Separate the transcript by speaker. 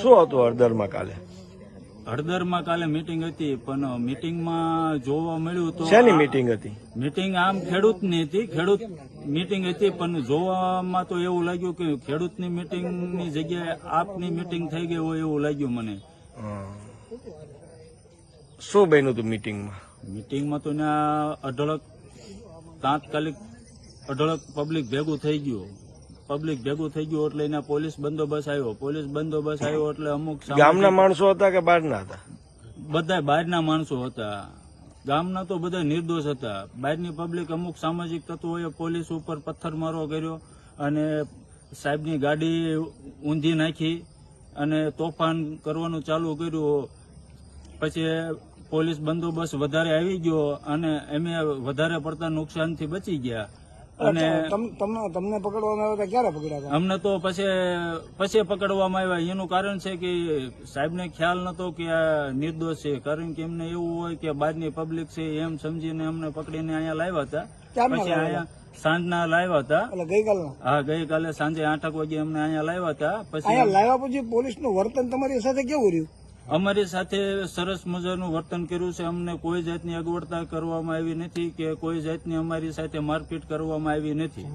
Speaker 1: શું હતું હળદરમાં કાલે?
Speaker 2: હળદરમાં કાલે મીટિંગ હતી પણ મીટિંગમાં જોવા મળ્યું તો
Speaker 1: શેની મીટિંગ હતી?
Speaker 2: મીટિંગ આમ ખેડૂતની હતી ખેડૂત મીટિંગ હતી પણ જોવામાં તો એવું લાગ્યું કે ખેડૂતની મીટિંગની જગ્યાએ આપની મીટિંગ થઈ ગઈ હોય એવું લાગ્યું મને.
Speaker 1: શું બન્યું હતું મીટિંગમાં
Speaker 2: મીટિંગમાં તો ત્યાં અઢળક તાત્કાલિક અઢળક પબ્લિક ભેગું થઈ ગયું. પબ્લિક ભેગું થઈ ગયું એટલે એના પોલીસ બંદોબસ્ત આવ્યો. પોલીસ બંદોબસ્ત આવ્યો એટલે અમુક
Speaker 1: ગામના માણસો હતા કે બહારના હતા?
Speaker 2: બધા બહારના માણસો હતા. ગામના તો બધા નિર્દોષ હતા. બહારની પબ્લિક અમુક સામાજિક તત્વોએ પોલીસ ઉપર પથ્થરમારો કર્યો અને સાહેબની ગાડી ઊંધી નાખી અને તોફાન કરવાનું ચાલુ કર્યું. પછી પોલીસ બંદોબસ્ત વધારે આવી ગયો અને એમે વધારે પડતા નુકસાનથી બચી ગયા. અને
Speaker 3: તમને તમને પકડવામાં આવ્યા હતા ક્યારે પકડ્યા હતા?
Speaker 2: અમને તો પછી પછી પકડવામાં આવ્યા. એનું કારણ છે કે સાહેબને ખ્યાલ નતો કે આ નિર્દોષ છે. કારણ કે એમને એવું હોય કે બહારની પબ્લિક છે એમ સમજીને અમને પકડીને અહીંયા લાવ્યા હતા. પછી અહીંયા સાંજના લાવ્યા હતા.
Speaker 3: એટલે ગઈકાલના?
Speaker 2: હા ગઈકાલે સાંજે આઠક વાગે અમને અહીંયા લાવ્યા હતા. પછી
Speaker 3: લાવ્યા પછી પોલીસનું વર્તન તમારી સાથે કેવું રહ્યું?
Speaker 2: અમારી સાથે સરસ મજાનું વર્તન કર્યું છે. અમને કોઈ જાતની અગવડતા કરવામાં આવી નથી કે કોઈ જાતની અમારી સાથે મારપીટ કરવામાં આવી નથી.